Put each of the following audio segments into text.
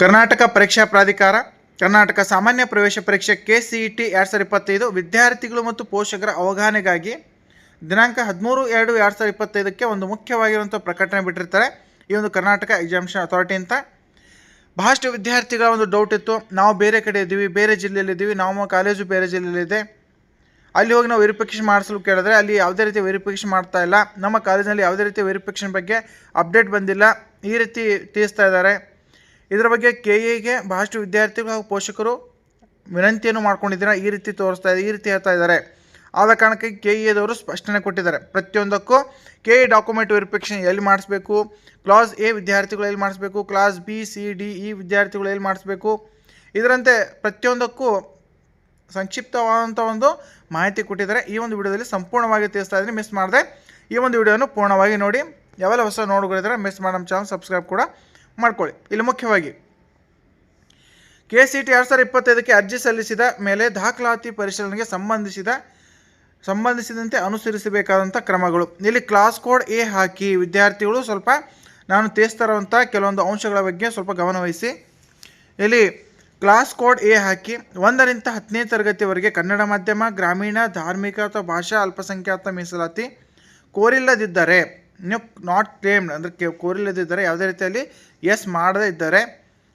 ಕರ್ನಾಟಕ ಪರೀಕ್ಷಾ ಪ್ರಾಧಿಕಾರ, ಕರ್ನಾಟಕ ಸಾಮಾನ್ಯ ಪ್ರವೇಶ ಪರೀಕ್ಷೆ ಕೆ ಸಿ ಇ ಟಿ ಎರಡು ಸಾವಿರದ ಇಪ್ಪತ್ತೈದು ವಿದ್ಯಾರ್ಥಿಗಳು ಮತ್ತು ಪೋಷಕರ ಅವಗಾಹನೆಗಾಗಿ ದಿನಾಂಕ ಹದಿಮೂರು ಎರಡು ಎರಡು ಸಾವಿರದ ಇಪ್ಪತ್ತೈದಕ್ಕೆ ಒಂದು ಮುಖ್ಯವಾಗಿರುವಂಥ ಪ್ರಕಟಣೆ ಬಿಟ್ಟಿರ್ತಾರೆ. ಈ ಒಂದು ಕರ್ನಾಟಕ ಎಕ್ಸಾಮಿಷನ್ ಅಥಾರಿಟಿ ಅಂತ. ಬಹಳಷ್ಟು ವಿದ್ಯಾರ್ಥಿಗಳ ಒಂದು ಡೌಟ್ ಇತ್ತು. ನಾವು ಬೇರೆ ಕಡೆ ಇದ್ದೀವಿ, ಬೇರೆ ಜಿಲ್ಲೆಯಲ್ಲಿದ್ದೀವಿ ನಾವು ಕಾಲೇಜು ಬೇರೆ ಜಿಲ್ಲೆಯಲ್ಲಿದೆ ಅಲ್ಲಿ ಹೋಗಿ ನಾವು ವೆರಿಫಿಕೇಷನ್ ಮಾಡಿಸಲು ಕೇಳಿದ್ರೆ ಅಲ್ಲಿ ಯಾವುದೇ ರೀತಿ ವೆರಿಫಿಕೇಷನ್ ಮಾಡ್ತಾ ಇಲ್ಲ. ನಮ್ಮ ಕಾಲೇಜಿನಲ್ಲಿ ಯಾವುದೇ ರೀತಿ ವೆರಿಫಿಕೇಷನ್ ಬಗ್ಗೆ ಅಪ್ಡೇಟ್ ಬಂದಿಲ್ಲ. ಈ ರೀತಿ ತಿಳಿಸ್ತಾ ಇದ್ದಾರೆ. ಇದರ ಬಗ್ಗೆ ಕೆ ಎಗೆ ಬಹಳಷ್ಟು ವಿದ್ಯಾರ್ಥಿಗಳು ಹಾಗೂ ಪೋಷಕರು ವಿನಂತಿಯನ್ನು ಮಾಡ್ಕೊಂಡಿದ್ದಾರೆ? ಈ ರೀತಿ ತೋರಿಸ್ತಾ ಇದೆ, ಈ ರೀತಿ ಹೇಳ್ತಾ ಇದ್ದಾರೆ. ಆದ ಕಾರಣಕ್ಕೆ ಕೆ ಎದವರು ಸ್ಪಷ್ಟನೆ ಕೊಟ್ಟಿದ್ದಾರೆ. ಪ್ರತಿಯೊಂದಕ್ಕೂ ಕೆ ಎ ಡಾಕ್ಯುಮೆಂಟ್ ವೆರಿಫಿಕೇಷನ್ ಎಲ್ಲಿ ಮಾಡಿಸ್ಬೇಕು? ಕ್ಲಾಸ್ ಎ ವಿದ್ಯಾರ್ಥಿಗಳು ಎಲ್ಲಿ ಮಾಡಿಸ್ಬೇಕು? Class B C D E ವಿದ್ಯಾರ್ಥಿಗಳು ಎಲ್ಲಿ ಮಾಡಿಸ್ಬೇಕು? ಇದರಂತೆ ಪ್ರತಿಯೊಂದಕ್ಕೂ ಸಂಕ್ಷಿಪ್ತವಾದಂಥ ಒಂದು ಮಾಹಿತಿ ಕೊಟ್ಟಿದ್ದಾರೆ. ಈ ಒಂದು ವಿಡಿಯೋದಲ್ಲಿ ಸಂಪೂರ್ಣವಾಗಿ ತಿಳಿಸ್ತಾ ಇದ್ದೀನಿ. ಮಿಸ್ ಮಾಡಿದೆ ಈ ಒಂದು ವಿಡಿಯೋನು ಪೂರ್ಣವಾಗಿ ನೋಡಿ. ಯಾವೆಲ್ಲ ಹೊಸ ನೋಡುಗಳಿದ್ದಾರೆ ಮಿಸ್ ಮಾಡೋ ನಮ್ಮ ಚಾನಲ್ ಸಬ್ಸ್ಕ್ರೈಬ್ ಕೂಡ ಮಾಡ್ಕೊಳ್ಳಿ. ಇಲ್ಲಿ ಮುಖ್ಯವಾಗಿ ಕೆ ಸಿ ಟಿ ಎರಡು ಸಾವಿರದ ಇಪ್ಪತ್ತೈದಕ್ಕೆ ಅರ್ಜಿ ಸಲ್ಲಿಸಿದ ಮೇಲೆ ದಾಖಲಾತಿ ಪರಿಶೀಲನೆಗೆ ಸಂಬಂಧಿಸಿದ, ಸಂಬಂಧಿಸಿದಂತೆ ಅನುಸರಿಸಬೇಕಾದಂಥ ಕ್ರಮಗಳು. ಇಲ್ಲಿ ಕ್ಲಾಸ್ ಕೋಡ್ ಎ ಹಾಕಿ, ವಿದ್ಯಾರ್ಥಿಗಳು ಸ್ವಲ್ಪ ನಾನು ತಿಳಿಸ್ತಾರಂಥ ಕೆಲವೊಂದು ಅಂಶಗಳ ಬಗ್ಗೆ ಸ್ವಲ್ಪ ಗಮನವಹಿಸಿ ಇಲ್ಲಿ ಕ್ಲಾಸ್ ಕೋಡ್ ಎ ಹಾಕಿ, ಒಂದರಿಂದ ಹತ್ತನೇ ತರಗತಿವರೆಗೆ ಕನ್ನಡ ಮಾಧ್ಯಮ, ಗ್ರಾಮೀಣ, ಧಾರ್ಮಿಕ ಅಥವಾ ಭಾಷಾ ಅಲ್ಪಸಂಖ್ಯಾತ ಮೀಸಲಾತಿ ಕೋರಿಲ್ಲದಿದ್ದರೆ ನೀವು ನಾಟ್ ಕ್ಲೇಮ್ಡ್ ಅಂದರೆ ಕೋರಿಲ್ಲದಿದ್ದರೆ ಯಾವುದೇ ರೀತಿಯಲ್ಲಿ ಎಸ್ ಮಾಡದೇ ಇದ್ದರೆ.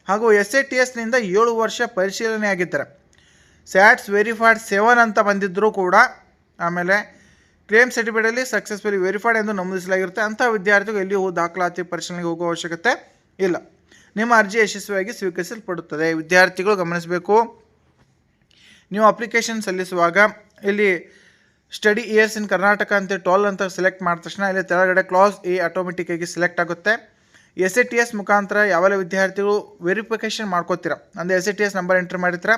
ಹಾಗೂ ಎಸ್ ಎ ಟಿ ಎಸ್ನಿಂದ ಏಳು ವರ್ಷ ಪರಿಶೀಲನೆ ಆಗಿದ್ದರೆ. ಸ್ಯಾಟ್ಸ್ ವೆರಿಫೈಡ್ ಸೆವೆನ್ ಅಂತ ಬಂದಿದ್ದರೂ ಕೂಡ, ಆಮೇಲೆ ಕ್ಲೇಮ್ ಸರ್ಟಿಫಿಕೇಟಲ್ಲಿ ಸಕ್ಸಸ್ಫುಲಿ ವೆರಿಫೈಡ್ ಎಂದು ನಮೂದಿಸಲಾಗಿರುತ್ತೆ. ಅಂಥ ವಿದ್ಯಾರ್ಥಿಗಳು ಎಲ್ಲಿ ಹೋಗಿ ದಾಖಲಾತಿ ಪರಿಶೀಲನೆಗೆ ಹೋಗುವ ಅವಶ್ಯಕತೆ ಇಲ್ಲ. ನಿಮ್ಮ ಅರ್ಜಿ ಯಶಸ್ವಿಯಾಗಿ ಸ್ವೀಕರಿಸಲ್ಪಡುತ್ತದೆ. ವಿದ್ಯಾರ್ಥಿಗಳು ಗಮನಿಸಬೇಕು. ನೀವು ಅಪ್ಲಿಕೇಶನ್ ಸಲ್ಲಿಸುವಾಗ ಇಲ್ಲಿ ಸ್ಟಡಿ ಇಯರ್ಸ್ ಇನ್ ಕರ್ನಾಟಕ ಅಂತ ಟ್ವೆಲ್ ಅಂತ ಸೆಲೆಕ್ಟ್ ಮಾಡಿದ ತಕ್ಷಣ ಇಲ್ಲಿ ತೆಳಗಡೆ ಕ್ಲಾಸ್ ಎ ಆಟೋಮೆಟಿಕ್ಕಾಗಿ ಸೆಲೆಕ್ಟ್ ಆಗುತ್ತೆ. ಎಸ್ ಎ ಟಿ ಎಸ್ ಮುಖಾಂತರ ಯಾವೆಲ್ಲ ವಿದ್ಯಾರ್ಥಿಗಳು ವೆರಿಫಿಕೇಷನ್ ಮಾಡ್ಕೋತೀರ? ಅಂದರೆ S A T S number enter ಮಾಡಿರ್ತೀರ?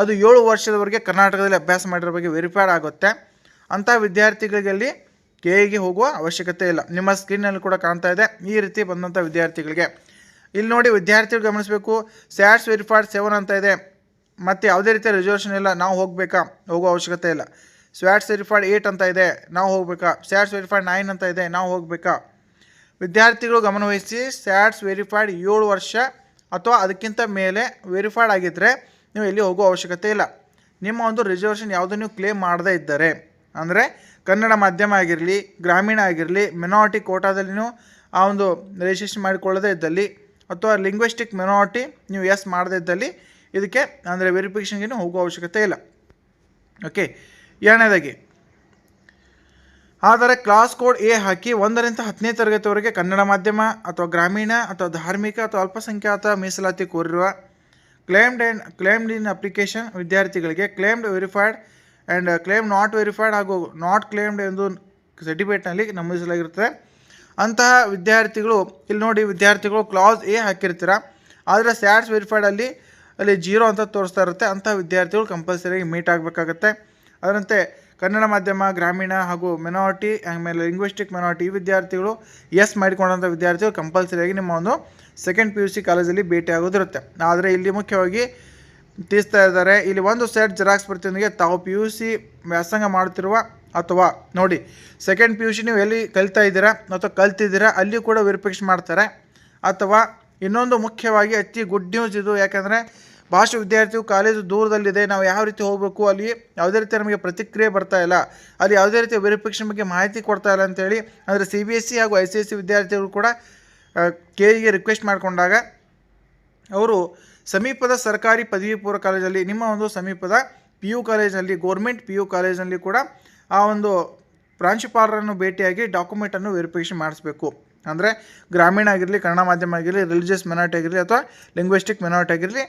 ಅದು ಏಳು ವರ್ಷದವರೆಗೆ ಕರ್ನಾಟಕದಲ್ಲಿ ಅಭ್ಯಾಸ ಮಾಡಿರೋ ಬಗ್ಗೆ ವೆರಿಫೈಡ್ ಆಗುತ್ತೆ. ಅಂಥ ವಿದ್ಯಾರ್ಥಿಗಳಿಗೆ ಕೆ ಎಗೆ ಹೋಗುವ ಅವಶ್ಯಕತೆ ಇಲ್ಲ. ನಿಮ್ಮ ಸ್ಕ್ರೀನಲ್ಲಿ ಕೂಡ ಕಾಣ್ತಾ ಇದೆ. ಈ ರೀತಿ ಬಂದಂಥ ವಿದ್ಯಾರ್ಥಿಗಳಿಗೆ. ಇಲ್ಲಿ ನೋಡಿ ವಿದ್ಯಾರ್ಥಿಗಳು ಗಮನಿಸಬೇಕು. ಸ್ಯಾಟ್ಸ್ ವೆರಿಫೈಡ್ ಸೆವೆನ್ ಅಂತ ಇದೆ. ಮತ್ತು ಯಾವುದೇ ರೀತಿಯ ರಿಸರ್ವೇಷನ್ ಇಲ್ಲ. ನಾವು ಹೋಗಬೇಕಾ? ಹೋಗೋ ಅವಶ್ಯಕತೆ ಇಲ್ಲ. ಸ್ವ್ಯಾಟ್ಸ್ ವೆರಿಫೈಡ್ ಏಯ್ಟ್ ಅಂತ ಇದೆ. ನಾವು ಹೋಗಬೇಕಾ? ಸ್ಯಾಟ್ಸ್ ವೆರಿಫೈಡ್ ನೈನ್ ಅಂತ ಇದೆ. ನಾವು ಹೋಗಬೇಕಾ? ವಿದ್ಯಾರ್ಥಿಗಳು ಗಮನವಹಿಸಿ ಸ್ಯಾಟ್ಸ್ ವೆರಿಫೈಡ್ ಏಳು ವರ್ಷ ಅಥವಾ ಅದಕ್ಕಿಂತ ಮೇಲೆ ವೆರಿಫೈಡ್ ಆಗಿದ್ದರೆ ನೀವು ಎಲ್ಲಿ ಹೋಗೋ ಅವಶ್ಯಕತೆ ಇಲ್ಲ. ನಿಮ್ಮ ಒಂದು ರಿಸರ್ವೇಷನ್ ಯಾವುದೂ ನೀವು ಕ್ಲೇಮ್ ಮಾಡದೇ ಇದ್ದರೆ, ಅಂದರೆ ಕನ್ನಡ ಮಾಧ್ಯಮ ಆಗಿರಲಿ, ಗ್ರಾಮೀಣ ಆಗಿರಲಿ ಮಿನಾರಿಟಿ ಕೋಟಾದಲ್ಲಿ ನೀವು ಆ ಒಂದು ರಿಜಿಸ್ಟ್ರೇಷನ್ ಮಾಡಿಕೊಳ್ಳದೇ ಇದ್ದಲ್ಲಿ ಅಥವಾ ಲಿಂಗ್ವಿಸ್ಟಿಕ್ ಮಿನಾರಿಟಿ ನೀವು ಎಸ್ ಮಾಡದೇ ಇದ್ದಲ್ಲಿ ಇದಕ್ಕೆ, ಅಂದರೆ ವೆರಿಫಿಕೇಷನ್ಗೆ ನೀವು ಹೋಗೋ ಅವಶ್ಯಕತೆ ಇಲ್ಲ. ಓಕೆ ಎರಡನೇದಾಗಿ, ಆದರೆ ಕ್ಲಾಸ್ ಕೋಡ್ ಎ ಹಾಕಿ ಒಂದರಿಂದ ಹತ್ತನೇ ತರಗತಿವರೆಗೆ ಕನ್ನಡ ಮಾಧ್ಯಮ ಅಥವಾ ಗ್ರಾಮೀಣ ಅಥವಾ ಧಾರ್ಮಿಕ ಅಥವಾ ಅಲ್ಪಸಂಖ್ಯಾತ ಮೀಸಲಾತಿ ಕೋರಿರುವ claimed and claimed in application ವಿದ್ಯಾರ್ಥಿಗಳಿಗೆ claimed verified and claim not verified ಹಾಗೂ ನಾಟ್ ಕ್ಲೇಮ್ಡ್ ಎಂದು ಸರ್ಟಿಫಿಕೇಟ್ನಲ್ಲಿ ನಮೂದಿಸಲಾಗಿರುತ್ತದೆ. ಅಂತಹ ವಿದ್ಯಾರ್ಥಿಗಳು, ಇಲ್ಲಿ ನೋಡಿ ವಿದ್ಯಾರ್ಥಿಗಳು ಕ್ಲಾಸ್ ಎ ಹಾಕಿರ್ತೀರ, ಆದರೆ ಸ್ಯಾಟ್ಸ್ ವೆರಿಫೈಡಲ್ಲಿ ಅಲ್ಲಿ ಜೀರೋ ಅಂತ ತೋರಿಸ್ತಾ ಇರುತ್ತೆ. ಅಂತಹ ವಿದ್ಯಾರ್ಥಿಗಳು ಕಂಪಲ್ಸರಿಯಾಗಿ ಮೀಟ್ ಆಗಬೇಕಾಗತ್ತೆ. ಅದರಂತೆ ಕನ್ನಡ ಮಾಧ್ಯಮ, ಗ್ರಾಮೀಣ ಹಾಗೂ ಮೆನಾರಿಟಿ ಆಮೇಲೆ ಲಿಂಗ್ವಿಸ್ಟಿಕ್ ಮೆನಾರಿಟಿ ಈ ವಿದ್ಯಾರ್ಥಿಗಳು ಎಸ್ ಮಾಡಿಕೊಂಡಂಥ ವಿದ್ಯಾರ್ಥಿಗಳು ಕಂಪಲ್ಸರಿಯಾಗಿ ನಿಮ್ಮ ಒಂದು ಸೆಕೆಂಡ್ ಪಿ ಯು ಸಿ ಕಾಲೇಜಲ್ಲಿ ಭೇಟಿಯಾಗೋದಿರುತ್ತೆ ಆದರೆ ಇಲ್ಲಿ ಮುಖ್ಯವಾಗಿ ತಿಳಿಸ್ತಾ ಇದ್ದಾರೆ, ಇಲ್ಲಿ ಒಂದು ಸೆಟ್ ಜೆರಾಕ್ಸ್ ಪ್ರತಿಯೊಂದಿಗೆ ತಾವು ಪಿ ಯು ಸಿ ವ್ಯಾಸಂಗ ಮಾಡುತ್ತಿರುವ ಅಥವಾ ನೋಡಿ ಸೆಕೆಂಡ್ ಪಿ ಯು ಸಿ ನೀವು ಎಲ್ಲಿ ಕಲಿತಾ ಇದ್ದೀರಾ ಅಥವಾ ಕಲ್ತಿದ್ದೀರಾ ಅಲ್ಲಿ ಕೂಡ ವೆರಿಫಿಕೇಶನ್ ಮಾಡ್ತಾರೆ. ಅಥವಾ ಇನ್ನೊಂದು ಮುಖ್ಯವಾಗಿ ಅತಿ ಗುಡ್ ನ್ಯೂಸ್ ಇದು ಯಾಕಂದರೆ ಭಾಷೆ ವಿದ್ಯಾರ್ಥಿಯು ಕಾಲೇಜು ದೂರದಲ್ಲಿದೆ, ನಾವು ಯಾವ ರೀತಿ ಹೋಗಬೇಕು, ಅಲ್ಲಿ ಯಾವುದೇ ರೀತಿ ನಮಗೆ ಪ್ರತಿಕ್ರಿಯೆ ಬರ್ತಾ ಇಲ್ಲ. ಅಲ್ಲಿ ಯಾವುದೇ ರೀತಿಯ ವೆರಿಫಿಕೇಷನ್ ಬಗ್ಗೆ ಮಾಹಿತಿ ಕೊಡ್ತಾ ಇಲ್ಲ ಅಂತೇಳಿ ಅಂದರೆ ಸಿ ಬಿ ಎಸ್ ಸಿ ಹಾಗೂ ಐ ಸಿ ಎಸ್ ಸಿ ವಿದ್ಯಾರ್ಥಿಗಳು ಕೂಡ ಕೆ ಇಗೆ ರಿಕ್ವೆಸ್ಟ್ ಮಾಡಿಕೊಂಡಾಗ, ಅವರು ಸಮೀಪದ ಸರ್ಕಾರಿ ಪದವಿ ಪೂರ್ವ ಕಾಲೇಜಲ್ಲಿ, ನಿಮ್ಮ ಒಂದು ಸಮೀಪದ ಪಿ ಯು ಕಾಲೇಜಿನಲ್ಲಿ ಗೋರ್ಮೆಂಟ್ ಪಿ ಯು ಕಾಲೇಜಿನಲ್ಲಿ ಕೂಡ ಆ ಒಂದು ಪ್ರಾಂಶುಪಾಲರನ್ನು ಭೇಟಿಯಾಗಿ ಡಾಕ್ಯುಮೆಂಟನ್ನು ವೆರಿಫಿಕೇಷನ್ ಮಾಡಿಸ್ಬೇಕು. ಅಂದರೆ ಗ್ರಾಮೀಣ ಆಗಿರಲಿ, ಕನ್ನಡ ಮಾಧ್ಯಮ ಆಗಿರಲಿ ರಿಲಿಜಿಯಸ್ ಮೆನಾರ್ಟಿ ಆಗಿರಲಿ, ಅಥವಾ ಲಿಂಗ್ವಿಸ್ಟಿಕ್ ಮೆನಾರ್ಟಿ ಆಗಿರಲಿ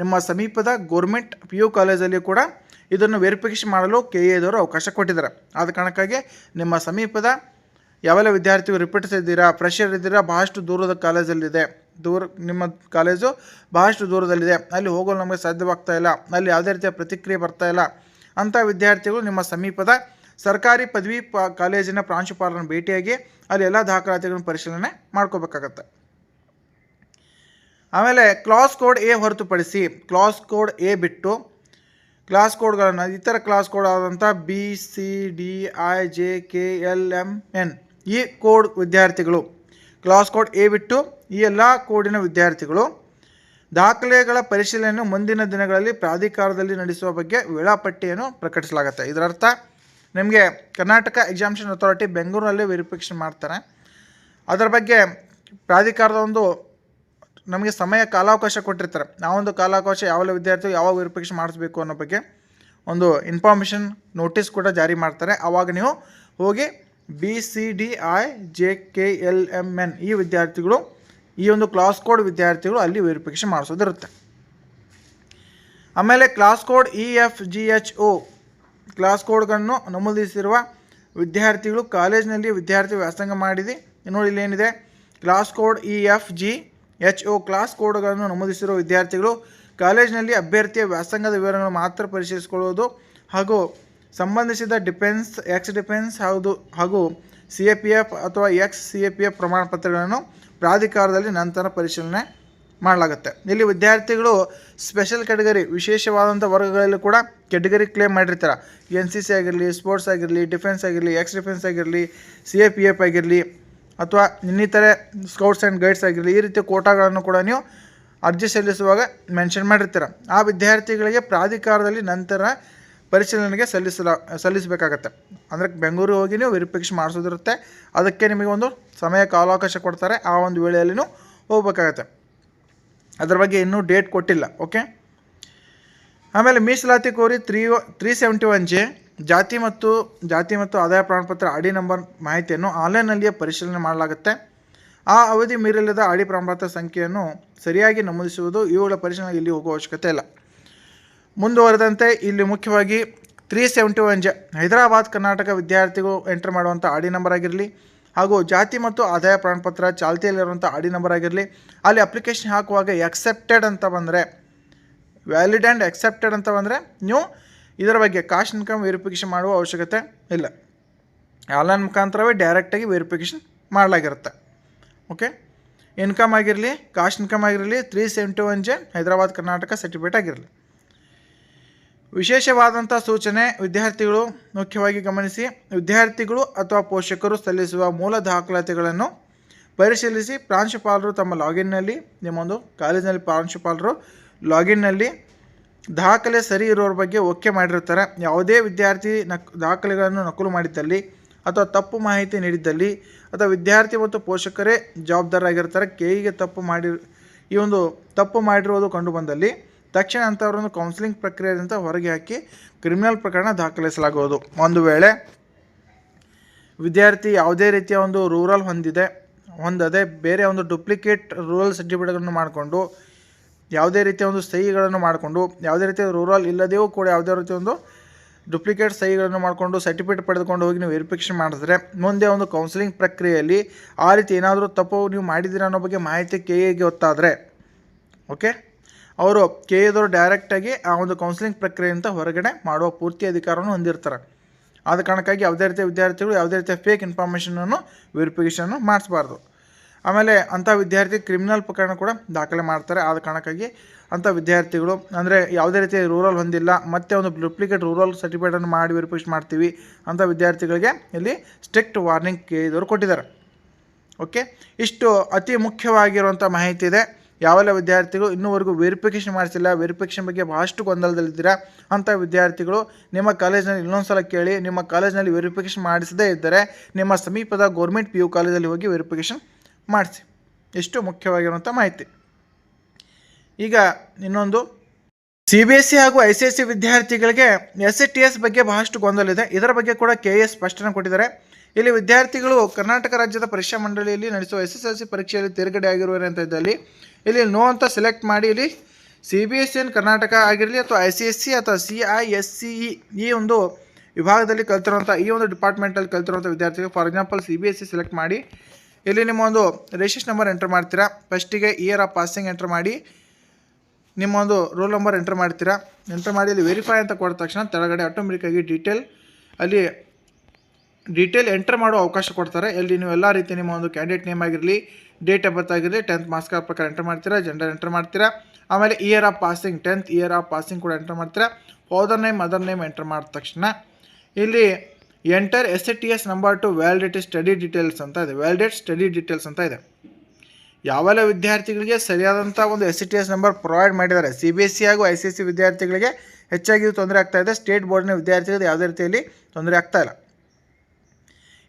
ನಿಮ್ಮ ಸಮೀಪದ ಗೋರ್ಮೆಂಟ್ ಪಿ ಯು ಕಾಲೇಜಲ್ಲಿ ಕೂಡ ಇದನ್ನು ವೆರಿಫಿಕೇಷನ್ ಮಾಡಲು ಕೆ ಎದವರು ಅವಕಾಶ ಕೊಟ್ಟಿದ್ದಾರೆ. ಆದ ಕಾರಣಕ್ಕಾಗಿ ನಿಮ್ಮ ಸಮೀಪದ ಯಾವೆಲ್ಲ ವಿದ್ಯಾರ್ಥಿಗಳು ರಿಪೀಟ್ಸ್ ಇದ್ದೀರಾ ಪ್ರೆಷರ್ ಇದ್ದೀರಾ, ಬಹಳಷ್ಟು ದೂರದ ಕಾಲೇಜಲ್ಲಿದೆ. ದೂರ, ನಿಮ್ಮ ಕಾಲೇಜು ಬಹಳಷ್ಟು ದೂರದಲ್ಲಿದೆ. ಅಲ್ಲಿ ಹೋಗಲು ನಮಗೆ ಸಾಧ್ಯವಾಗ್ತಾ ಇಲ್ಲ. ಅಲ್ಲಿ ಯಾವುದೇ ರೀತಿಯ ಪ್ರತಿಕ್ರಿಯೆ ಬರ್ತಾ ಇಲ್ಲ. ಅಂಥ ವಿದ್ಯಾರ್ಥಿಗಳು ನಿಮ್ಮ ಸಮೀಪದ ಸರ್ಕಾರಿ ಪದವಿ ಪ, ಕಾಲೇಜಿನ ಪ್ರಾಂಶುಪಾಲರನ್ನು ಭೇಟಿಯಾಗಿ ಅಲ್ಲಿ ಎಲ್ಲ ದಾಖಲಾತಿಗಳನ್ನು ಪರಿಶೀಲನೆ ಮಾಡ್ಕೋಬೇಕಾಗತ್ತೆ. ಆಮೇಲೆ ಕ್ಲಾಸ್ ಕೋಡ್ ಎ ಹೊರತುಪಡಿಸಿ ಕ್ಲಾಸ್ ಕೋಡ್ ಎ ಬಿಟ್ಟು ಕ್ಲಾಸ್ ಕೋಡ್ಗಳನ್ನು ಇತರ ಕ್ಲಾಸ್ ಕೋಡ್ ಆದಂಥ B, C, D, I, J, K, L M N ಈ ಕೋಡ್ ವಿದ್ಯಾರ್ಥಿಗಳು, ಕ್ಲಾಸ್ ಕೋಡ್ ಎ ಬಿಟ್ಟು ಈ ಎಲ್ಲ ಕೋಡಿನ ವಿದ್ಯಾರ್ಥಿಗಳು ದಾಖಲೆಗಳ ಪರಿಶೀಲನೆಯನ್ನು ಮುಂದಿನ ದಿನಗಳಲ್ಲಿ ಪ್ರಾಧಿಕಾರದಲ್ಲಿ ನಡೆಸುವ ಬಗ್ಗೆ ವೇಳಾಪಟ್ಟಿಯನ್ನು ಪ್ರಕಟಿಸಲಾಗುತ್ತೆ. ಇದರರ್ಥ ನಿಮಗೆ ಕರ್ನಾಟಕ ಎಕ್ಸಾಮಿಷನ್ ಅಥಾರಿಟಿ ಬೆಂಗಳೂರಲ್ಲಿ ವೆರಿಫಿಕೇಷನ್ ಮಾಡ್ತಾರೆ. ಅದರ ಬಗ್ಗೆ ಪ್ರಾಧಿಕಾರದ ಒಂದು ನಮಗೆ ಸಮಯ ಕಾಲಾವಕಾಶ ಕೊಟ್ಟಿರ್ತಾರೆ. ಆ ಒಂದು ಕಾಲಾವಕಾಶ ಯಾವೆಲ್ಲ ವಿದ್ಯಾರ್ಥಿಗಳು ಯಾವಾಗ ವೆರಿಫಿಕೇಷನ್ ಮಾಡಿಸ್ಬೇಕು ಅನ್ನೋ ಬಗ್ಗೆ ಒಂದು ಇನ್ಫಾರ್ಮೇಷನ್ ನೋಟಿಸ್ ಕೂಡ ಜಾರಿ ಮಾಡ್ತಾರೆ. ಆವಾಗ ನೀವು ಹೋಗಿ B C D I J K L M N ಈ ವಿದ್ಯಾರ್ಥಿಗಳು, ಈ ಒಂದು ಕ್ಲಾಸ್ ಕೋಡ್ ವಿದ್ಯಾರ್ಥಿಗಳು ಅಲ್ಲಿ ವೆರಿಫಿಕೇಷನ್ ಮಾಡಿಸೋದಿರುತ್ತೆ. ಆಮೇಲೆ class code E F G H O class ಕೋಡ್ಗಳನ್ನು ನಮೂದಿಸಿರುವ ವಿದ್ಯಾರ್ಥಿಗಳು ಕಾಲೇಜಿನಲ್ಲಿ ವಿದ್ಯಾರ್ಥಿ ವ್ಯಾಸಂಗ ಮಾಡಿದೆ. ನೋಡಿ ಇಲ್ಲೇನಿದೆ class code E F G H O class ಕೋಡ್ಗಳನ್ನು ನಮೂದಿಸಿರುವ ವಿದ್ಯಾರ್ಥಿಗಳು ಕಾಲೇಜಿನಲ್ಲಿ ಅಭ್ಯರ್ಥಿಯ ವ್ಯಾಸಂಗದ ವಿವರಗಳನ್ನು ಮಾತ್ರ ಪರಿಶೀಲಿಸಿಕೊಳ್ಳುವುದು ಹಾಗೂ ಸಂಬಂಧಿಸಿದ ಡಿಫೆನ್ಸ್, ಎಕ್ಸ್ ಡಿಫೆನ್ಸ್ ಹೌದು ಹಾಗೂ ಸಿ ಎ ಪಿ ಎಫ್ ಅಥವಾ ex C A P F ಪ್ರಮಾಣ ಪತ್ರಗಳನ್ನು ಪ್ರಾಧಿಕಾರದಲ್ಲಿ ನಂತರ ಪರಿಶೀಲನೆ ಮಾಡಲಾಗುತ್ತೆ. ಇಲ್ಲಿ ವಿದ್ಯಾರ್ಥಿಗಳು ಸ್ಪೆಷಲ್ ಕ್ಯಾಟಗರಿ, ವಿಶೇಷವಾದಂಥ ವರ್ಗಗಳಲ್ಲಿ ಕೂಡ ಕೆಟಗರಿ ಕ್ಲೇಮ್ ಮಾಡಿರ್ತಾರೆ. ಎನ್ ಸಿ ಸಿ ಆಗಿರಲಿ, ಸ್ಪೋರ್ಟ್ಸ್ ಆಗಿರಲಿ, ಡಿಫೆನ್ಸ್ ಆಗಿರಲಿ, ಎಕ್ಸ್ ಡಿಫೆನ್ಸ್ ಆಗಿರಲಿ ಸಿ ಎ ಪಿ ಎಫ್ ಆಗಿರಲಿ ಅಥವಾ ಇನ್ನಿತರೆ ಸ್ಕೌಟ್ಸ್ ಆ್ಯಂಡ್ ಗೈಡ್ಸ್ ಆಗಿರಲಿ, ಈ ರೀತಿಯ ಕೋಟಾಗಳನ್ನು ಕೂಡ ನೀವು ಅರ್ಜಿ ಸಲ್ಲಿಸುವಾಗ ಮೆನ್ಷನ್ ಮಾಡಿರ್ತೀರ. ಆ ವಿದ್ಯಾರ್ಥಿಗಳಿಗೆ ಪ್ರಾಧಿಕಾರದಲ್ಲಿ ನಂತರ ಪರಿಶೀಲನೆಗೆ ಸಲ್ಲಿಸಲ, ಸಲ್ಲಿಸಬೇಕಾಗತ್ತೆ. ಅಂದರೆ ಬೆಂಗಳೂರಿಗೆ ಹೋಗಿ ನೀವು ವೆರಿಫಿಕೇಶನ್ ಮಾಡಿಸೋದಿರುತ್ತೆ. ಅದಕ್ಕೆ ನಿಮಗೆ ಒಂದು ಸಮಯ ಕಾಲಾವಕಾಶ ಕೊಡ್ತಾರೆ. ಆ ಒಂದು ವೇಳೆಯಲ್ಲಿ ಹೋಗ್ಬೇಕಾಗತ್ತೆ. ಅದ್ರ ಬಗ್ಗೆ ಇನ್ನೂ ಡೇಟ್ ಕೊಟ್ಟಿಲ್ಲ ಓಕೆ ಆಮೇಲೆ ಮೀಸಲಾತಿ ಕೋರಿ three three seventy one J ಜಾತಿ ಮತ್ತು ಜಾತಿ ಮತ್ತು ಆದಾಯ ಪ್ರಮಾಣಪತ್ರ ಅಡಿ ನಂಬರ್ ಮಾಹಿತಿಯನ್ನು ಆನ್ಲೈನ್ನಲ್ಲಿಯೇ ಪರಿಶೀಲನೆ ಮಾಡಲಾಗುತ್ತೆ. ಆ ಅವಧಿ ಮೀರಿಲ್ಲದ ಅಡಿ ಪ್ರಮಾಣಪತ್ರ ಸಂಖ್ಯೆಯನ್ನು ಸರಿಯಾಗಿ ನಮೂದಿಸುವುದು ಇವುಗಳ ಪರಿಶೀಲನೆ ಇಲ್ಲಿ ಹೋಗುವ ಅವಶ್ಯಕತೆ ಇಲ್ಲ. ಮುಂದುವರೆದಂತೆ ಇಲ್ಲಿ ಮುಖ್ಯವಾಗಿ three seventy one J, Hyderabad Karnataka ವಿದ್ಯಾರ್ಥಿಗಳು ಎಂಟರ್ ಮಾಡುವಂಥ ಆಡಿ ನಂಬರ್ ಆಗಿರಲಿ, ಹಾಗೂ ಜಾತಿ ಮತ್ತು ಆದಾಯ ಪ್ರಮಾಣಪತ್ರ ಚಾಲ್ತಿಯಲ್ಲಿರುವಂಥ ಆಡಿ ನಂಬರ್ ಆಗಿರಲಿ, ಅಲ್ಲಿ ಅಪ್ಲಿಕೇಶನ್ ಹಾಕುವಾಗ ಎಕ್ಸೆಪ್ಟೆಡ್ ಅಂತ ಬಂದರೆ ವ್ಯಾಲಿಡ್ ಆ್ಯಂಡ್ ಎಕ್ಸೆಪ್ಟೆಡ್ ಅಂತ ಬಂದರೆ, ನೀವು ಇದರ ಬಗ್ಗೆ ಕಾಸ್ಟ್ ಇನ್ಕಮ್ ವೆರಿಫಿಕೇಶನ್ ಮಾಡುವ ಅವಶ್ಯಕತೆ ಇಲ್ಲ. ಆನ್ಲೈನ್ ಮುಖಾಂತರವೇ ಡೈರೆಕ್ಟಾಗಿ ವೆರಿಫಿಕೇಶನ್ ಮಾಡಲಾಗಿರುತ್ತೆ. ಓಕೆ ಇನ್ಕಮ್ ಆಗಿರಲಿ ಕಾಸ್ಟ್ ಇನ್ಕಮ್ ಆಗಿರಲಿ three seventy one J, Hyderabad, Karnataka certificate ಆಗಿರಲಿ. ವಿಶೇಷವಾದಂಥ ಸೂಚನೆ ವಿದ್ಯಾರ್ಥಿಗಳು ಮುಖ್ಯವಾಗಿ ಗಮನಿಸಿ, ವಿದ್ಯಾರ್ಥಿಗಳು ಅಥವಾ ಪೋಷಕರು ಸಲ್ಲಿಸುವ ಮೂಲ ದಾಖಲಾತಿಗಳನ್ನು ಪರಿಶೀಲಿಸಿ ಪ್ರಾಂಶುಪಾಲರು ತಮ್ಮ ಲಾಗಿನ್ನಲ್ಲಿ ನಿಮ್ಮೊಂದು ಕಾಲೇಜಿನಲ್ಲಿ ಪ್ರಾಂಶುಪಾಲರು ಲಾಗಿನ್ನಲ್ಲಿ ದಾಖಲೆ ಸರಿ ಇರೋರ ಬಗ್ಗೆ ಓಕೆ ಮಾಡಿರ್ತಾರೆ. ಯಾವುದೇ ವಿದ್ಯಾರ್ಥಿ ನಕ್, ದಾಖಲೆಗಳನ್ನು ನಕಲು ಮಾಡಿದ್ದಲ್ಲಿ ಅಥವಾ ತಪ್ಪು ಮಾಹಿತಿ ನೀಡಿದ್ದಲ್ಲಿ ಅಥವಾ ವಿದ್ಯಾರ್ಥಿ ಮತ್ತು ಪೋಷಕರೇ ಜವಾಬ್ದಾರರಾಗಿರ್ತಾರೆ ಕೆಇಗೆ ತಪ್ಪು ಮಾಡಿ ಈ ಒಂದು ತಪ್ಪು ಮಾಡಿರುವುದು ಕಂಡು ಬಂದಲ್ಲಿ ತಕ್ಷಣ ಅಂಥವರನ್ನು ಕೌನ್ಸಿಲಿಂಗ್ ಪ್ರಕ್ರಿಯೆಯಿಂದ ಹೊರಗೆ ಹಾಕಿ ಕ್ರಿಮಿನಲ್ ಪ್ರಕರಣ ದಾಖಲಿಸಲಾಗುವುದು. ಒಂದು ವೇಳೆ ವಿದ್ಯಾರ್ಥಿ ಯಾವುದೇ ರೀತಿಯ ಒಂದು ರೂರಲ್ ಹೊಂದಿದೆ, ಹೊಂದದೆ ಬೇರೆ ಒಂದು ಡೂಪ್ಲಿಕೇಟ್ ರೂರಲ್ ಸರ್ಟಿಫಿಕೇಟ್ಗಳನ್ನು ಮಾಡಿಕೊಂಡು ಯಾವುದೇ ರೀತಿಯ ಒಂದು ಸಹಿಗಳನ್ನು ಮಾಡಿಕೊಂಡು, ಯಾವುದೇ ರೀತಿಯ ರೂರಲ್ ಇಲ್ಲದೆಯೂ ಕೂಡ ಯಾವುದೇ ರೀತಿಯ ಒಂದು ಡುಪ್ಲಿಕೇಟ್ ಸಹಿಗಳನ್ನು ಮಾಡಿಕೊಂಡು ಸರ್ಟಿಫಿಕೇಟ್ ಪಡೆದುಕೊಂಡು ಹೋಗಿ ನೀವು ವೆರಿಫಿಕೇಷನ್ ಮಾಡಿದ್ರೆ, ಮುಂದೆ ಒಂದು ಕೌನ್ಸಿಲಿಂಗ್ ಪ್ರಕ್ರಿಯೆಯಲ್ಲಿ ಆ ರೀತಿ ಏನಾದರೂ ತಪ್ಪು ನೀವು ಮಾಡಿದ್ದೀರಾ ಅನ್ನೋ ಬಗ್ಗೆ ಮಾಹಿತಿ ಕೆ ಎಗೆ ಗೊತ್ತಾದರೆ ಓಕೆ ಅವರು ಕೆ ಎದವರು ಡೈರೆಕ್ಟಾಗಿ ಆ ಒಂದು ಕೌನ್ಸಿಲಿಂಗ್ ಪ್ರಕ್ರಿಯೆಯಿಂದ ಹೊರಗಡೆ ಮಾಡುವ ಪೂರ್ತಿ ಅಧಿಕಾರವನ್ನು ಹೊಂದಿರ್ತಾರೆ. ಆದ ಕಾರಣಕ್ಕಾಗಿ ಯಾವುದೇ ರೀತಿಯ ವಿದ್ಯಾರ್ಥಿಗಳು, ಯಾವುದೇ ರೀತಿಯ ಫೇಕ್ ಇನ್ಫಾರ್ಮೇಷನನ್ನು ವೆರಿಫಿಕೇಷನ್ನು ಮಾಡಿಸಬಾರ್ದು. ಆಮೇಲೆ ಅಂಥ ವಿದ್ಯಾರ್ಥಿ ಕ್ರಿಮಿನಲ್ ಪ್ರಕರಣ ಕೂಡ ದಾಖಲೆ ಮಾಡ್ತಾರೆ. ಆದ ಕಾರಣಕ್ಕಾಗಿ ಅಂಥ ವಿದ್ಯಾರ್ಥಿಗಳು, ಅಂದರೆ ಯಾವುದೇ ರೀತಿ ರೂರಲ್ ಹೊಂದಿಲ್ಲ, ಮತ್ತೆ ಒಂದು ಡೂಪ್ಲಿಕೇಟ್ ರೂರಲ್ ಸರ್ಟಿಫಿಕೇಟನ್ನು ಮಾಡಿ ವೆರಿಫಿಕೇಶ್ ಮಾಡ್ತೀವಿ ಅಂಥ ವಿದ್ಯಾರ್ಥಿಗಳಿಗೆ ಇಲ್ಲಿ ಸ್ಟ್ರಿಕ್ಟ್ ವಾರ್ನಿಂಗ್ ಕೆ ಇದವರು ಕೊಟ್ಟಿದ್ದಾರೆ. ಓಕೆ ಇಷ್ಟು ಅತಿ ಮುಖ್ಯವಾಗಿರುವಂಥ ಮಾಹಿತಿ ಇದೆ. ಯಾವೆಲ್ಲ ವಿದ್ಯಾರ್ಥಿಗಳು ಇನ್ನೂವರೆಗೂ ವೆರಿಫಿಕೇಶನ್ ಮಾಡಿಸಿಲ್ಲ ವೆರಿಫಿಕೇಶನ್ ಬಗ್ಗೆ ಭಾಳಷ್ಟು ಗೊಂದಲದಲ್ಲಿದ್ದೀರಾ ಅಂಥ ವಿದ್ಯಾರ್ಥಿಗಳು ನಿಮ್ಮ ಕಾಲೇಜಿನಲ್ಲಿ ಇನ್ನೊಂದು ಸಲ ಕೇಳಿ, ನಿಮ್ಮ ಕಾಲೇಜಿನಲ್ಲಿ ವೆರಿಫಿಕೇಶನ್ ಮಾಡಿಸದೇ ಇದ್ದರೆ ನಿಮ್ಮ ಸಮೀಪದ ಗೌರ್ಮೆಂಟ್ ಪಿ ಯು ಕಾಲೇಜಲ್ಲಿ ಹೋಗಿ ವೆರಿಫಿಕೇಷನ್ ಮಾಡಿಸಿ. ಎಷ್ಟು ಮುಖ್ಯವಾಗಿರುವಂಥ ಮಾಹಿತಿ. ಈಗ ಇನ್ನೊಂದು. ಸಿ ಬಿ ಎಸ್ ಸಿ ಹಾಗೂ ಐ ಸಿ ಎಸ್ ಸಿ ವಿದ್ಯಾರ್ಥಿಗಳಿಗೆ ಎಸ್ ಸಿ ಟಿ ಎಸ್ ಬಗ್ಗೆ ಬಹಳಷ್ಟು ಗೊಂದಲ ಇದೆ. ಇದರ ಬಗ್ಗೆ ಕೂಡ ಕೆ ಎಸ್ ಸ್ಪಷ್ಟನೆ ಕೊಟ್ಟಿದ್ದಾರೆ. ಇಲ್ಲಿ ವಿದ್ಯಾರ್ಥಿಗಳು ಕರ್ನಾಟಕ ರಾಜ್ಯದ ಪರೀಕ್ಷಾ ಮಂಡಳಿಯಲ್ಲಿ ನಡೆಸುವ ಎಸ್ ಎಸ್ ಎಲ್ ಸಿ ಪರೀಕ್ಷೆಯಲ್ಲಿ ತೇರ್ಗಡೆ ಆಗಿರುವರೆ ಅಂತ ಇದ್ದಲ್ಲಿ ಇಲ್ಲಿ ನೋ ಅಂತ ಸೆಲೆಕ್ಟ್ ಮಾಡಿ ಇಲ್ಲಿ C B S C Karnataka ಆಗಿರಲಿ ಅಥವಾ ಐ ಸಿ ಎಸ್ ಸಿ ಅಥವಾ C I S C E ಈ ಒಂದು ವಿಭಾಗದಲ್ಲಿ ಕಲ್ತಿರುವಂಥ ಈ ಒಂದು ಡಿಪಾರ್ಟ್ಮೆಂಟಲ್ಲಿ ಕಲ್ತಿರುವಂಥ ವಿದ್ಯಾರ್ಥಿಗಳು, for example C B S C select ಮಾಡಿ ಇಲ್ಲಿ ನಿಮ್ಮ ಒಂದು ರಿಜಿಸ್ಟ್ರೇಷನ್ ನಂಬರ್ ಎಂಟ್ರ್ ಮಾಡ್ತೀರಾ? ಫಸ್ಟಿಗೆ ಇಯರ್ ಆಫ್ ಪಾಸಿಂಗ್ ಎಂಟ್ರ್ ಮಾಡಿ, ನಿಮ್ಮ ಒಂದು ರೋಲ್ ನಂಬರ್ ಎಂಟ್ರ್ ಮಾಡ್ತೀರಾ? ಎಂಟರ್ ಮಾಡಿ, ಅಲ್ಲಿ ವೆರಿಫೈ ಅಂತ ಕೊಟ್ಟ ತಕ್ಷಣ ಕೆಳಗಡೆ ಆಟೋಮೆಟಿಕ್ಕಾಗಿ ಡೀಟೇಲ್ ಅಲ್ಲಿ ಡೀಟೇಲ್ ಎಂಟ್ರ್ ಮಾಡೋ ಅವಕಾಶ ಕೊಡ್ತಾರೆ. ಇಲ್ಲಿ ನೀವು ಎಲ್ಲ ರೀತಿ ನಿಮ್ಮ ಒಂದು ಕ್ಯಾಂಡಿಡೇಟ್ ನೇಮ್ ಆಗಿರಲಿ ಡೇಟ್ ಆಫ್ ಬರ್ತ್ ಆಗಿರಲಿ ಟೆಂತ್ ಮಾರ್ಕ್ಸ್ ಕಾರ್ಡ್ ಪ್ರಕಾರ ಎಂಟರ್ ಮಾಡ್ತೀರಾ ಜೆಂಡರ್ ಎಂಟರ್ ಮಾಡ್ತೀರಾ? ಆಮೇಲೆ year of passing tenth year of passing ಕೂಡ ಎಂಟರ್ ಮಾಡ್ತೀರಾ. Father name mother name enter ಮಾಡಿದ ತಕ್ಷಣ, ಇಲ್ಲಿ enter S A T S number to validate study details ಅಂತ ಇದೆ. ವ್ಯಾಲಿಡೇಟ್ ಸ್ಟಡಿ ಡೀಟೇಲ್ಸ್ ಅಂತ ಇದೆ. ಯಾವೆಲ್ಲ ವಿದ್ಯಾರ್ಥಿಗಳಿಗೆ ಸರಿಯಾದಂಥ ಒಂದು S C T S number provide ಮಾಡಿದ್ದಾರೆ? ಸಿ ಬಿ ಎಸ್ ಸಿ ಹಾಗೂ ಐ ಸಿ ಸಿ ವಿದ್ಯಾರ್ಥಿಗಳಿಗೆ ಹೆಚ್ಚಾಗಿ ತೊಂದರೆ ಆಗ್ತಾ ಇದೆ. ಸ್ಟೇಟ್ ಬೋರ್ಡ್ನ ವಿದ್ಯಾರ್ಥಿಗಳಿಗೆ ಯಾವುದೇ ರೀತಿಯಲ್ಲಿ ತೊಂದರೆ ಆಗ್ತಾ ಇಲ್ಲ.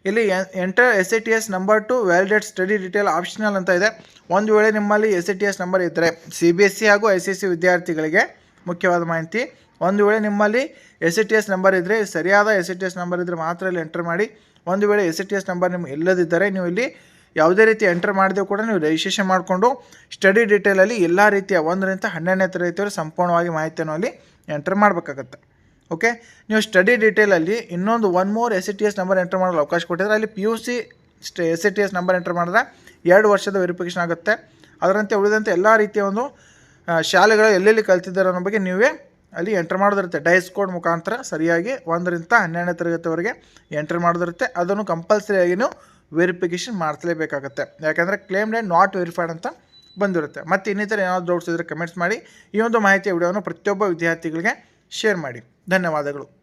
ಇಲ್ಲಿ enter S A T S number to validate study detail optional ಅಂತ ಇದೆ. ಒಂದು ವೇಳೆ ನಿಮ್ಮಲ್ಲಿ S A T S number ಇದ್ದರೆ ಸಿ ಬಿ ಎಸ್ ಸಿ ಹಾಗೂ ಐ ಸಿ ಸಿ ವಿದ್ಯಾರ್ಥಿಗಳಿಗೆ ಮುಖ್ಯವಾದ ಮಾಹಿತಿ ಒಂದು ವೇಳೆ ನಿಮ್ಮಲ್ಲಿ S C T S number ಇದ್ದರೆ ಸರಿಯಾದ S C T S number ಇದ್ದರೆ ಮಾತ್ರ ಇಲ್ಲಿ ಎಂಟರ್ ಮಾಡಿ. ಒಂದು ವೇಳೆ S C T S number ನಿಮ್ಗೆ ಇಲ್ಲದಿದ್ದರೆ ನೀವು ಇಲ್ಲಿ ಯಾವುದೇ ರೀತಿ ಎಂಟರ್ ಮಾಡಿದ್ರು ಕೂಡ ನೀವು ರಿಜಿಸ್ಟ್ರೇಷನ್ ಮಾಡಿಕೊಂಡು ಸ್ಟಡಿ ಡೀಟೇಲಲ್ಲಿ ಎಲ್ಲ ರೀತಿಯ ಒಂದರಿಂದ ಹನ್ನೆರಡನೇ ತರಗತಿಯವರು ಸಂಪೂರ್ಣವಾಗಿ ಮಾಹಿತಿಯನ್ನು ಅಲ್ಲಿ ಎಂಟರ್ ಮಾಡಬೇಕಾಗತ್ತೆ. ಓಕೆ ನೀವು ಸ್ಟಡಿ ಡೀಟೇಲಲ್ಲಿ ಇನ್ನೊಂದು one more S C T S number enter ಮಾಡಲು ಅವಕಾಶ ಕೊಟ್ಟಿದ್ರೆ ಅಲ್ಲಿ P U C stay S C T S number enter ಮಾಡಿದ್ರೆ ಎರಡು ವರ್ಷದ ವೆರಿಫಿಕೇಷನ್ ಆಗುತ್ತೆ. ಅದರಂತೆ ಉಳಿದಂತೆ ಎಲ್ಲ ರೀತಿಯ ಒಂದು ಶಾಲೆಗಳು ಎಲ್ಲೆಲ್ಲಿ ಕಲ್ತಿದ್ದಾರೆ ಅನ್ನೋ ಬಗ್ಗೆ ನೀವೇ ಅಲ್ಲಿ ಎಂಟ್ರ್ ಮಾಡೋದಿರುತ್ತೆ ಡೈಸ್ ಕೋಡ್ ಮುಖಾಂತರ ಸರಿಯಾಗಿ ಒಂದರಿಂದ ಹನ್ನೆರಡನೇ ತರಗತಿವರೆಗೆ ಎಂಟ್ರ್ ಮಾಡೋದಿರುತ್ತೆ ಅದನ್ನು ಕಂಪಲ್ಸರಿಯಾಗಿ ನೀವು ವೆರಿಫಿಕೇಷನ್ ಮಾಡಿಸಲೇಬೇಕಾಗುತ್ತೆ. ಯಾಕಂದರೆ ಕ್ಲೇಮ್ ಡೇಟ್ ನಾಟ್ ವೆರಿಫೈಡ್ ಅಂತ ಬಂದಿರುತ್ತೆ. ಮತ್ತು ಇನ್ನಿತರ ಏನಾದರೂ ಡೌಟ್ಸ್ ಇದ್ದರೆ ಕಮೆಂಟ್ಸ್ ಮಾಡಿ ಈ ಒಂದು ಮಾಹಿತಿಯ ವಿಡಿಯೋವನ್ನು ಪ್ರತಿಯೊಬ್ಬ ವಿದ್ಯಾರ್ಥಿಗಳಿಗೆ ಶೇರ್ ಮಾಡಿ. ಧನ್ಯವಾದಗಳು.